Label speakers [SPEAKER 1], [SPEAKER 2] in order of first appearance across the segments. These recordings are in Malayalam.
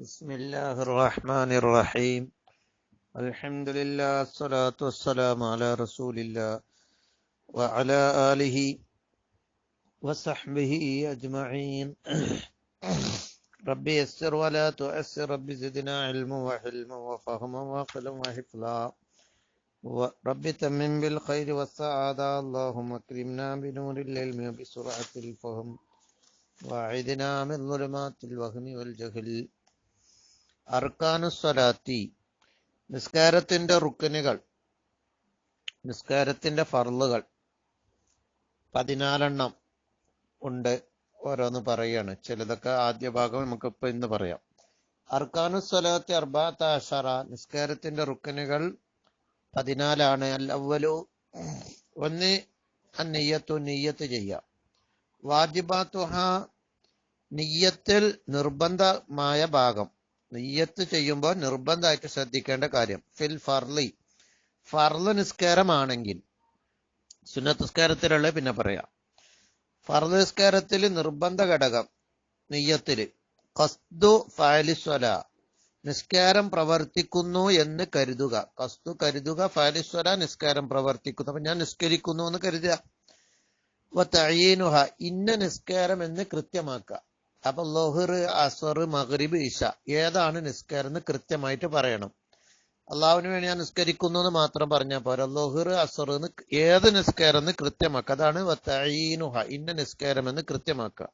[SPEAKER 1] بسم الله الرحمن الرحيم. الحمد لله الصلاة والسلام على رسول الله وعلى آله وصحبه أجمعين. ربي يسر ولا تؤسر رب زدنا علما وحلما وفهما وقلا وحفظا. ورب تمم بالخير والسعادة. اللهم اكرمنا بنور العلم وبسرعة الفهم. وأعذنا من ظلمات الوهم والجهل. അർക്കാനുസ്വലാത്തി നിസ്കാരത്തിന്റെ റുക്കനുകൾ നിസ്കാരത്തിന്റെ ഫർളുകൾ പതിനാലെണ്ണം ഉണ്ട് ഓരോന്ന് പറയാണ് ചിലതൊക്കെ ആദ്യ ഭാഗം നമുക്ക് ഇപ്പൊ ഇന്ന് പറയാം. അർക്കാനുസ്വലാത്തി അർബാത്ത അഷറ നിസ്കാരത്തിന്റെ റുക്കനുകൾ പതിനാലാണ്. അൽ അവലു ഒന്ന് നെയ്യത്തു നെയ്യത്ത് ചെയ്യാം വാജിബാത്തുഹ നെയ്യത്തിൽ നിർബന്ധമായ ഭാഗം. നിയ്യത്ത് ചെയ്യുമ്പോൾ നിർബന്ധമായിട്ട് ശ്രദ്ധിക്കേണ്ട കാര്യം ഫിൽ ഫർലി. ഫർൾ നിസ്കാരമാണെങ്കിൽ സുന്നത്ത് നിസ്കാരത്തിലുള്ള പിന്നെ പറയാം. ഫർൾ നിസ്കാരത്തിൽ നിർബന്ധ ഘടകം നെയ്യത്തിൽ കസ്തു ഫാലിസ്വല നിസ്കാരം പ്രവർത്തിക്കുന്നു എന്ന് കരുതുക. കസ്തു കരുതുക ഫാലിസ്വല നിസ്കാരം പ്രവർത്തിക്കുന്നു. അപ്പൊ ഞാൻ നിസ്കരിക്കുന്നു എന്ന് കരുതുക. ഇന്ന നിസ്കാരം എന്ന് കൃത്യമാക്കുക. അപ്പൊ ലോഹർ അസർ മഗ്രിബ് ഇഷ ഏതാണ് നിസ്കാരം എന്ന് കൃത്യമായിട്ട് പറയണം. അള്ളാഹുവിന് വേണ്ടി ഞാൻ നിസ്കരിക്കുന്നു എന്ന് മാത്രം പറഞ്ഞാൽ പോരാ. ലോഹർ അസർ എന്ന് ഏത് നിസ്കാരം എന്ന് കൃത്യമാക്കുക. അതാണ് ഇന്ന നിസ്കാരം എന്ന് കൃത്യമാക്കുക.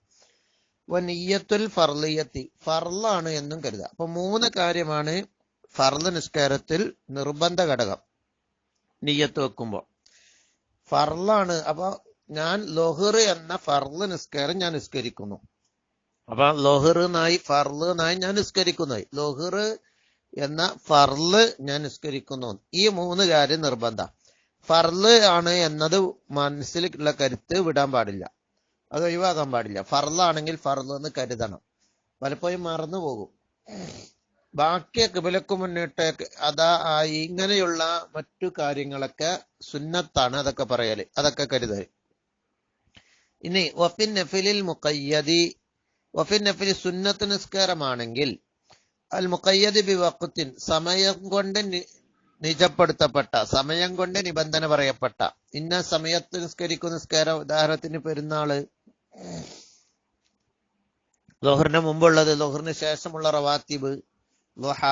[SPEAKER 1] നീയത്തുൽ ഫർലിയത്തി ഫർലാണ് എന്നും കരുതുക. അപ്പൊ മൂന്ന് കാര്യമാണ് ഫർൾ നിസ്കാരത്തിൽ നിർബന്ധ ഘടകം. നീയത്ത് വെക്കുമ്പോൾ ഫർലാണ് അപ്പൊ ഞാൻ ലോഹർ എന്ന ഫർൾ നിസ്കാരം ഞാൻ നിസ്കരിക്കുന്നു. അപ്പൊ ഫർൾ നായി ഞാൻ നിസ്കരിക്കുന്നു. ലോഹർ എന്ന ഫർൾ ഞാൻ നിസ്കരിക്കുന്നു. ഈ മൂന്ന് കാര്യം നിർബന്ധ. ഫർൾ ആണ് എന്നത് മനസ്സിലുള്ള കരുത്ത് വിടാൻ പാടില്ല. അത് ഒഴിവാക്കാൻ പാടില്ല. ഫർളാണെങ്കിൽ ഫർൾ എന്ന് കരുതണം. പലപ്പോഴും മറന്നു പോകും. ബാക്കി കിബിലക്ക് മുന്നിട്ട് അതാ ഇങ്ങനെയുള്ള മറ്റു കാര്യങ്ങളൊക്കെ സുന്നത്താണ് അതൊക്കെ പറയൽ. അതൊക്കെ കരുതൽ. ഇനി വഫിൻ നഫിലിൽ മുക്കയ്യതി വഫിൻ നഫിൽ സുന്നത്ത് നിസ്കാരമാണെങ്കിൽ അൽ മുക്കയ്യദ് ബി വഖത്തിൻ സമയം കൊണ്ട് നിജപ്പെടുത്തപ്പെട്ട സമയം കൊണ്ട് നിബന്ധന പറയപ്പെട്ട ഇന്ന സമയത്ത് നിസ്കരിക്കുന്ന നിസ്കാരം ഉദാഹരണത്തിന് പെരുന്നാൾ. ലോഹറിന് മുമ്പുള്ളത് ലോഹറിന് ശേഷമുള്ള റവാത്തിബ് ലൊഹ.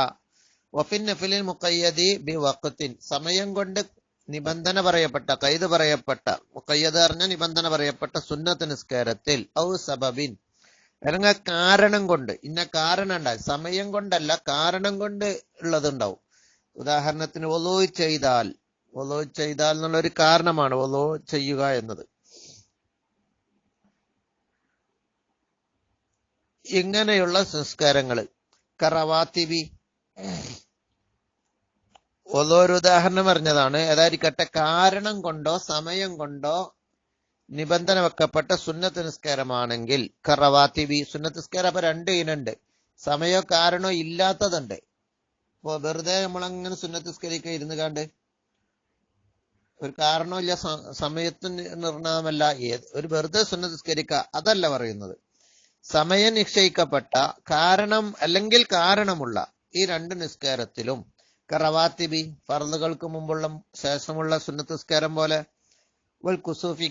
[SPEAKER 1] വഫിൻ നഫിലിൽ മുക്കയ്യദി ബി വക്കുത്തിൻ സമയം കൊണ്ട് നിബന്ധന പറയപ്പെട്ട കൈത് പറയപ്പെട്ട മുക്കയ്യദ് അറിഞ്ഞ നിബന്ധന പറയപ്പെട്ട സുന്നത്ത് നിസ്കാരത്തിൽ ഔ സബബിൻ അല്ലെങ്കിൽ കാരണം കൊണ്ട്. ഇന്ന കാരണം ഉണ്ടായി. സമയം കൊണ്ടല്ല കാരണം കൊണ്ട് ഉള്ളതുണ്ടാവും. ഉദാഹരണത്തിന് ഒലോ ചെയ്താൽ. ഒലോ ചെയ്താൽ എന്നുള്ള ഒരു കാരണമാണ് ഒലോ ചെയ്യുക എന്നത്. ഇങ്ങനെയുള്ള സംസ്കാരങ്ങൾ കറവാത്തിവി. ഒലോ ഒരു ഉദാഹരണം പറഞ്ഞതാണ്. ഏതായിരിക്കട്ടെ കാരണം കൊണ്ടോ സമയം കൊണ്ടോ നിബന്ധന വെക്കപ്പെട്ട സുന്നത്ത് നിസ്കാരമാണെങ്കിൽ കറവാത്തിബി സുന്നത്ത് നിസ്കാരം അപ്പൊ രണ്ട് ഇനുണ്ട് സമയോ കാരണോ ഇല്ലാത്തതുണ്ട്. ഇപ്പൊ വെറുതെ നമ്മളങ്ങനെ സുന്നത്ത് നിസ്കരിക്കുക ഇരുന്ന് കണ്ട് ഒരു കാരണമില്ല സമയത്ത് നിർണയമല്ല ഏത് ഒരു വെറുതെ സുന്നത്ത് നിസ്കരിക്കുക അതല്ല പറയുന്നത്. സമയം നിശ്ചയിക്കപ്പെട്ട കാരണം അല്ലെങ്കിൽ കാരണമുള്ള ഈ രണ്ട് നിസ്കാരത്തിലും കറവാത്തിബി ഫർദുകൾക്ക് മുമ്പുള്ള ശേഷമുള്ള സുന്നത്ത് നിസ്കാരം പോലെ വൽ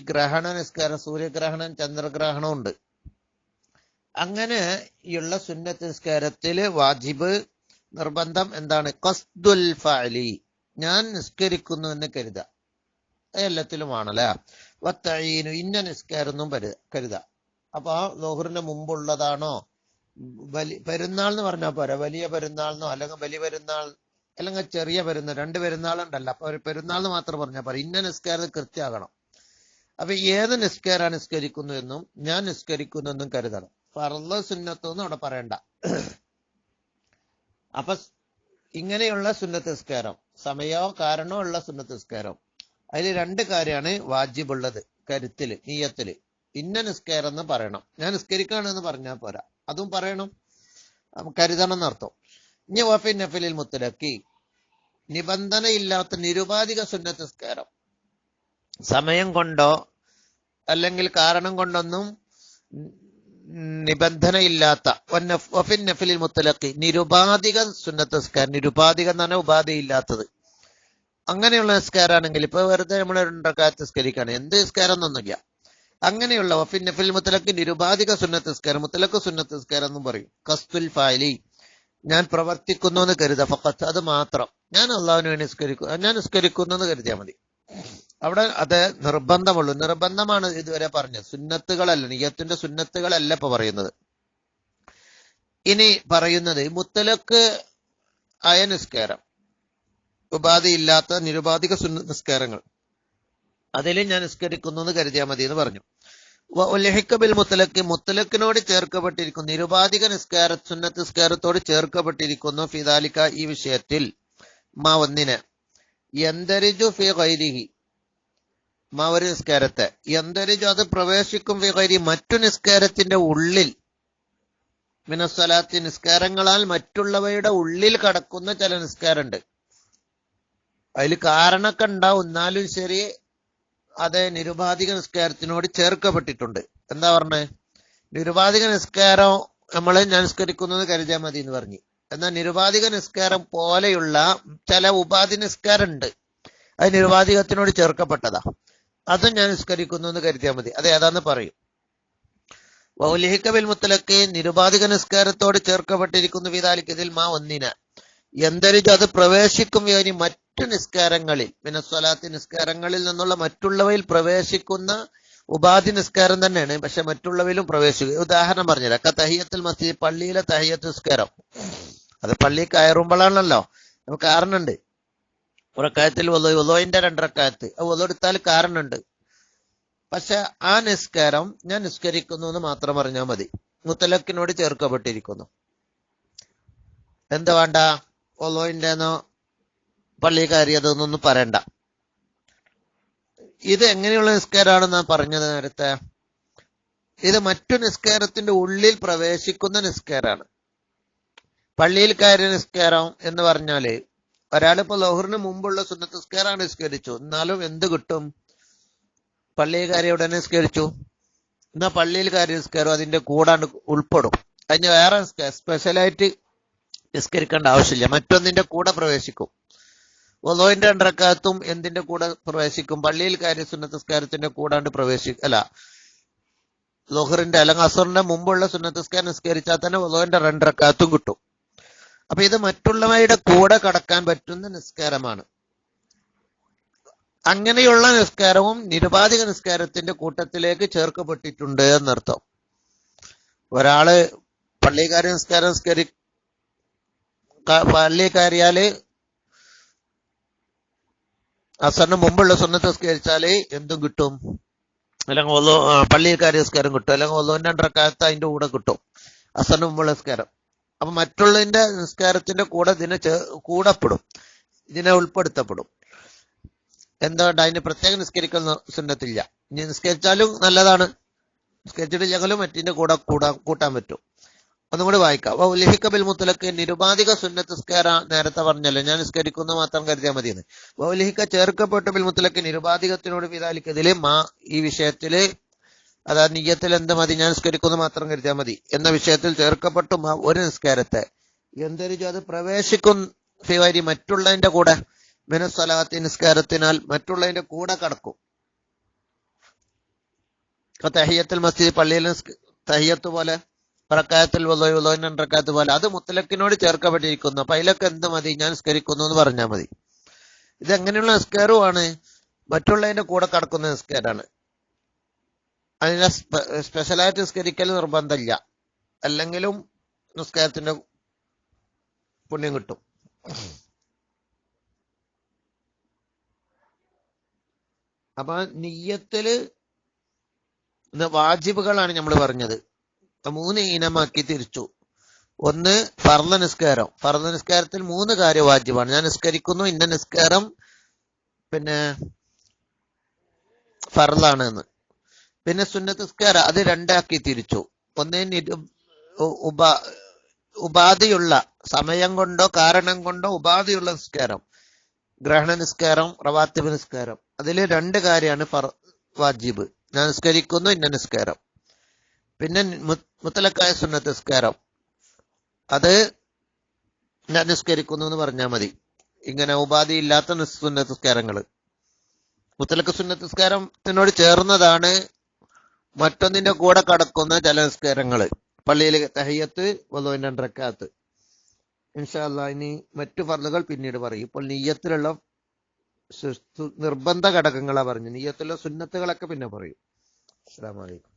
[SPEAKER 1] ഗ്രഹണ നിസ്കാരം സൂര്യഗ്രഹണം ചന്ദ്രഗ്രഹണം ഉണ്ട്. അങ്ങനെയുള്ള സുന്നത്ത് നിസ്കാരത്തിൽ വാജിബ് നിർബന്ധം എന്താണ്? കസ്തുൽ ഫഅലി. ഞാൻ നിസ്കരിക്കുന്നു എന്ന് കരുത. എല്ലാത്തിലുമാണല്ലേ? വത്തഴീനു ഇന്ന നിസ്കാരം എന്നും കരുത. അപ്പൊ ആ ലോഹറിന് മുമ്പുള്ളതാണോ? വലി പെരുന്നാൾ എന്ന് പറഞ്ഞാൽ പോരാ. വലിയ പെരുന്നാളിനോ അല്ലെങ്കിൽ വലിയ പെരുന്നാൾ അല്ലെങ്കിൽ ചെറിയ പെരുന്നാൾ രണ്ട് പെരുന്നാളുണ്ടല്ലോ. അപ്പൊ പെരുന്നാൾ മാത്രം പറഞ്ഞാൽ പോരാ. ഇന്ന നിസ്കാരം കൃത്യമാകണം അപ്പൊ ഏത് നിസ്കാരാണ് നിസ്കരിക്കുന്നു എന്നും ഞാൻ നിസ്കരിക്കുന്നു എന്നും കരുതണം. ഫർൾ എന്ന് അവിടെ പറയണ്ട. അപ്പൊ ഇങ്ങനെയുള്ള സുന്നത്ത് നിസ്കാരം സമയോ കാരണോ ഉള്ള സുന്നത്ത് നിസ്കാരം അതിൽ രണ്ട് കാര്യമാണ് വാജിബുള്ളത് കരുത്തിൽ നീയത്തിൽ. ഇന്ന നിസ്കാരം എന്ന് പറയണം. ഞാൻ നിസ്കരിക്കുകയാണെന്ന് പറഞ്ഞാൽ പോരാ. അതും പറയണം. കരുതണം എന്നർത്ഥം. ഇനി വഫി നഫലിൽ മുത്തലക്കി നിബന്ധനയില്ലാത്ത നിരുപാധിക സുന്നത്ത് നിസ്കാരം. സമയം കൊണ്ടോ അല്ലെങ്കിൽ കാരണം കൊണ്ടൊന്നും നിബന്ധനയില്ലാത്ത നഫിലിൽ മുത്തലക്കി നിരുപാധിക സുന്നത്ത് നിസ്കാരം. നിരുപാധികം എന്ന് പറഞ്ഞാൽ ഉപാധിയില്ലാത്തത്. അങ്ങനെയുള്ള നിസ്കാരാണെങ്കിൽ ഇപ്പൊ വെറുതെ നമ്മൾ രണ്ടക്കാലത്ത് നിസ്കരിക്കുകയാണ് എന്ത് നിസ്കാരം എന്നൊന്നുമില്ല. അങ്ങനെയുള്ള വഫിൻ നഫിൽ മുത്തലക്ക് നിരുപാധിക സുന്നത്ത് നിസ്കാരം മുത്തലക്ക് സുന്നത്ത് നിസ്കാരം എന്നും പറയും. കസ്തുൽ ഫാലി ഞാൻ പ്രവർത്തിക്കുന്നു എന്ന് കരുത. ഫക്കത്ത് അത് മാത്രം. ഞാൻ അള്ളാഹുവിന് വേണ്ടി നിസ്കരിക്കും ഞാൻ നിസ്കരിക്കുന്നു എന്ന് കരുതിയാൽ മതി. അവിടെ അത് നിർബന്ധമുള്ളൂ. നിർബന്ധമാണ് ഇതുവരെ പറഞ്ഞത്. സുന്നത്തുകളല്ല നിയത്തിന്റെ സുന്നത്തുകളല്ല ഇപ്പൊ പറയുന്നത്. ഇനി പറയുന്നത് മുത്തലക്ക് ആയ നിസ്കാരം. ഉപാധിയില്ലാത്ത നിരുപാധിക നിസ്കാരങ്ങൾ. അതിൽ ഞാൻ നിസ്കരിക്കുന്നു എന്ന് കരുതിയാൽ മതി എന്ന് പറഞ്ഞു. ഉലഹിക്കബിൽ ബിൽ മുത്തലക്ക് മുത്തലക്കിനോട് ചേർക്കപ്പെട്ടിരിക്കുന്നു. നിരുപാധിക നിസ്കാര സുന്നത്ത് നിസ്കാരത്തോട് ചേർക്കപ്പെട്ടിരിക്കുന്നു ഫിദാലിക്ക ഈ വിഷയത്തിൽ. മാ ഒന്നിന്. എന്തരിജു ഫി ഗൈരിഹി. മാ ഒരു നിസ്കാരത്തെ. എന്തരിജു അത് പ്രവേശിക്കും ഫി ഗൈരി മറ്റു നിസ്കാരത്തിന്റെ ഉള്ളിൽ മിനസ്വലാത്തി നിസ്കാരങ്ങളാൽ മറ്റുള്ളവയുടെ ഉള്ളിൽ കടക്കുന്ന ചില നിസ്കാരമുണ്ട്. അതിൽ കാരണമൊക്കെ ഉണ്ടാവും. എന്നാലും ശരി അത് നിരുപാധിക നിസ്കാരത്തിനോട് ചേർക്കപ്പെട്ടിട്ടുണ്ട്. എന്താ പറഞ്ഞേ? നിരുപാധിക നിസ്കാരം നമ്മൾ ഞാൻ നിസ്കരിക്കുന്നത് കരുതിയാൽ മതി എന്ന് പറഞ്ഞു. എന്നാൽ നിരുപാധിക നിസ്കാരം പോലെയുള്ള ചില ഉപാധി നിസ്കാരം ഉണ്ട് അത് നിരുപാധികത്തിനോട് ചേർക്കപ്പെട്ടതാ. അതും ഞാൻ നിസ്കരിക്കുന്നു എന്ന് കരുതിയാൽ മതി. അത് ഏതാന്ന് പറയും. വൗലിഹിക്കബിൽ മുത്തലക്ക് നിരുപാധിക നിസ്കാരത്തോട് ചേർക്കപ്പെട്ടിരിക്കുന്നു വിതാലിക്ക് ഇതിൽ മാ ഒന്നിന്. എന്തരിച്ച് അത് പ്രവേശിക്കും ഇനി മറ്റു നിസ്കാരങ്ങളിൽ മിനസ്വലാത്തി നിസ്കാരങ്ങളിൽ നിന്നുള്ള മറ്റുള്ളവയിൽ പ്രവേശിക്കുന്ന ഉപാധി നിസ്കാരം തന്നെയാണ് പക്ഷെ മറ്റുള്ളവയിലും പ്രവേശിക്കുക. ഉദാഹരണം പറഞ്ഞുതരാം. അക്ക തഹിയത്തിൽ മസ്ജിദ് പള്ളിയിലെ തഹിയത്ത് നിസ്കാരം. അത് പള്ളി കയറുമ്പോഴാണല്ലോ നമുക്ക് കാരണുണ്ട് ഉറക്കായത്തിൽ ഒലോയിന്റെ രണ്ടരക്കായത്ത്. ഒലെടുത്താൽ കാരണുണ്ട് പക്ഷെ ആ നിസ്കാരം ഞാൻ നിസ്കരിക്കുന്നു എന്ന് മാത്രം പറഞ്ഞാൽ മതി. മുത്തലക്കിനോട് ചേർക്കപ്പെട്ടിരിക്കുന്നു. എന്താ വേണ്ട? ഒലോയിന്റെന്നോ പള്ളി കയറിയതെന്നൊന്നും പറയണ്ട. ഇത് എങ്ങനെയുള്ള നിസ്കാരമാണെന്ന് പറഞ്ഞത് നേരത്തെ? ഇത് മറ്റു നിസ്കാരത്തിന്റെ ഉള്ളിൽ പ്രവേശിക്കുന്ന നിസ്കാരമാണ്. പള്ളിയിൽ കയറിയ നിസ്കാരം എന്ന് പറഞ്ഞാൽ ഒരാളിപ്പോ ലോഹറിന് മുമ്പുള്ള സുന്നത്ത് നിസ്കാരമാണ് നിസ്കരിച്ചു. എന്നാലും എന്ത് കിട്ടും? പള്ളിയിൽ കയറി ഉടനെ നിസ്കരിച്ചു. എന്നാ പള്ളിയിൽ കയറി നിസ്കാരം അതിന്റെ കൂടാണ്ട് ഉൾപ്പെടും. അതിന് വേറെ സ്പെഷ്യലായിട്ട് നിസ്കരിക്കേണ്ട ആവശ്യമില്ല. മറ്റൊന്നിന്റെ കൂടെ പ്രവേശിക്കും. ഒലോയിന്റെ അണ്ടർക്കാത്തും എന്തിന്റെ കൂടെ പ്രവേശിക്കും? പള്ളിയിൽ കാര്യ സുന്നത്ത് നിസ്കാരത്തിന്റെ കൂടാണ്ട് പ്രവേശിക്കും അല്ല ലോഹറിന്റെ അല്ലെങ്കിൽ അസറിന്റെ മുമ്പുള്ള സുന്നത്ത് നിസ്കാരം നിസ്കരിച്ചാൽ തന്നെ വധുവിന്റെ രണ്ടരക്കാലത്തും കിട്ടും. അപ്പൊ ഇത് മറ്റുള്ളവയുടെ കൂടെ കടക്കാൻ പറ്റുന്ന നിസ്കാരമാണ്. അങ്ങനെയുള്ള നിസ്കാരവും നിരുപാധിക നിസ്കാരത്തിന്റെ കൂട്ടത്തിലേക്ക് ചേർക്കപ്പെട്ടിട്ടുണ്ട് എന്നർത്ഥം. ഒരാൾ പള്ളിക്കാരി നിസ്കാരം നിസ്കരി പള്ളി അസറിന് മുമ്പുള്ള സുന്നത്ത് നിസ്കരിച്ചാൽ എന്തും കിട്ടും. അല്ലെങ്കിൽ ഒല്ലോ പള്ളിയിൽ നിസ്കാരം കിട്ടും. അല്ലെങ്കിൽ ഒല്ലോന്റെ രണ്ടരക്കാലത്ത് അതിന്റെ കൂടെ കിട്ടും. അസറിന് മുമ്പുള്ള നിസ്കാരം. അപ്പൊ മറ്റുള്ളതിന്റെ നിസ്കാരത്തിന്റെ കൂടെ ഇതിനെ കൂടപ്പെടും. ഇതിനെ ഉൾപ്പെടുത്തപ്പെടും. എന്തുകൊണ്ട് അതിന് പ്രത്യേകം നിസ്കരിക്കുന്ന സുന്നത്തില്ല. ഇനി നിസ്കരിച്ചാലും നല്ലതാണ്. നിസ്കരിച്ചിട്ടില്ലെങ്കിലും മറ്റിന്റെ കൂടെ കൂടാ കൂട്ടാൻ പറ്റും. ഒന്നും കൂടി വായിക്കാം. വൗലിഹിക്കബിൽ മുത്തലക്ക് നിരുപാധിക സുന്നത്ത് നിസ്കാര നേരത്തെ പറഞ്ഞല്ലോ. ഞാൻ നിസ്കരിക്കുന്ന മാത്രം കരുതിയാൽ മതിയെന്ന്. ബൗലിഹിക്ക ചേർക്കപ്പെട്ട ബിൽ മുത്തലക്ക് നിരുപാധികത്തിനോട് വിതാലിക്കതിൽ മാ ഈ വിഷയത്തിൽ അതായത് നീയത്തിൽ എന്ത് മതി ഞാൻ നിസ്കരിക്കുന്നു മാത്രം കരുതിയാൽ മതി എന്ന വിഷയത്തിൽ ചേർക്കപ്പെട്ടു മാ ഒരു നിസ്കാരത്തെ. എന്തൊരു അത് പ്രവേശിക്കും ഫിവാരി മറ്റുള്ളതിന്റെ കൂടെ. മിനസ്വലാത്തി നിസ്കാരത്തിനാൽ മറ്റുള്ളതിന്റെ കൂടെ കടക്കും. തഹിയത്തിൽ മസ്ജിദ് പള്ളിയിൽ തഹിയത്ത് പോലെ റക്കായത്തിൽ റക്കാത്ത് പോലെ. അത് മുത്തലക്കിനോട് ചേർക്കപ്പെട്ടിരിക്കുന്നു. അപ്പൊ അതിലൊക്കെ എന്ത് മതി? ഞാൻ നിസ്കരിക്കുന്നു എന്ന് പറഞ്ഞാൽ മതി. ഇത് എങ്ങനെയുള്ള നിസ്കാരവുമാണ് മറ്റുള്ളതിന്റെ കൂടെ കടക്കുന്ന നിസ്കാരമാണ്. അതിനെ സ്പെഷ്യലായിട്ട് നിസ്കരിക്കൽ നിർബന്ധമില്ല. അല്ലെങ്കിലും നിസ്കാരത്തിന്റെ പുണ്യം കിട്ടും. അപ്പൊ നെയ്യത്തിൽ വാജിബുകളാണ് നമ്മൾ പറഞ്ഞത്. മൂന്ന് ഇനമാക്കി തിരിച്ചു. ഒന്ന് ഫർദ നിസ്കാരം. ഫർദ നിസ്കാരത്തിൽ മൂന്ന് കാര്യ വാജിബാണ് ഞാൻ നിസ്കരിക്കുന്നു ഇന്ന നിസ്കാരം പിന്നെ ഫർദാണ് എന്ന് പിന്നെ സുന്നത്ത് നിസ്കാരം അത് രണ്ടാക്കി തിരിച്ചു. ഒന്ന് ഉപാ ഉപാധിയുള്ള സമയം കൊണ്ടോ കാരണം കൊണ്ടോ ഉപാധിയുള്ള നിസ്കാരം. ഗ്രഹണ നിസ്കാരം റവാത്തിബ് നിസ്കാരം. അതിൽ രണ്ട് കാര്യമാണ് ഫർ വാജിബ്. ഞാൻ നിസ്കരിക്കുന്നു ഇന്ന നിസ്കാരം. പിന്നെ മുത്തലക്കായ സുന്നത്ത് നിസ്കാരം. അത് ഞാൻ നിസ്കരിക്കുന്നു എന്ന് പറഞ്ഞാൽ മതി. ഇങ്ങനെ ഉപാധി ഇല്ലാത്ത സുന്നത്ത് നിസ്കാരങ്ങൾ മുത്തലക്ക് സുന്നത്ത് നിസ്കാരത്തിനോട് ചേർന്നതാണ് മറ്റൊന്നിന്റെ കൂടെ കടക്കുന്ന ചില നിസ്കാരങ്ങൾ പള്ളിയിൽ തഹയ്യത്ത് വധുവിന്റെ രണ്ടരക്കാത്ത് ഇൻഷാല്ല ഇനി മറ്റു ഫർദുകൾ പിന്നീട് പറയും. ഇപ്പോൾ സു- നിർബന്ധ ഘടകങ്ങളാ പറഞ്ഞു. നെയ്യത്തിലുള്ള സുന്നത്തുകളൊക്കെ പിന്നെ പറയും. അസ്സാം അലൈക്കും.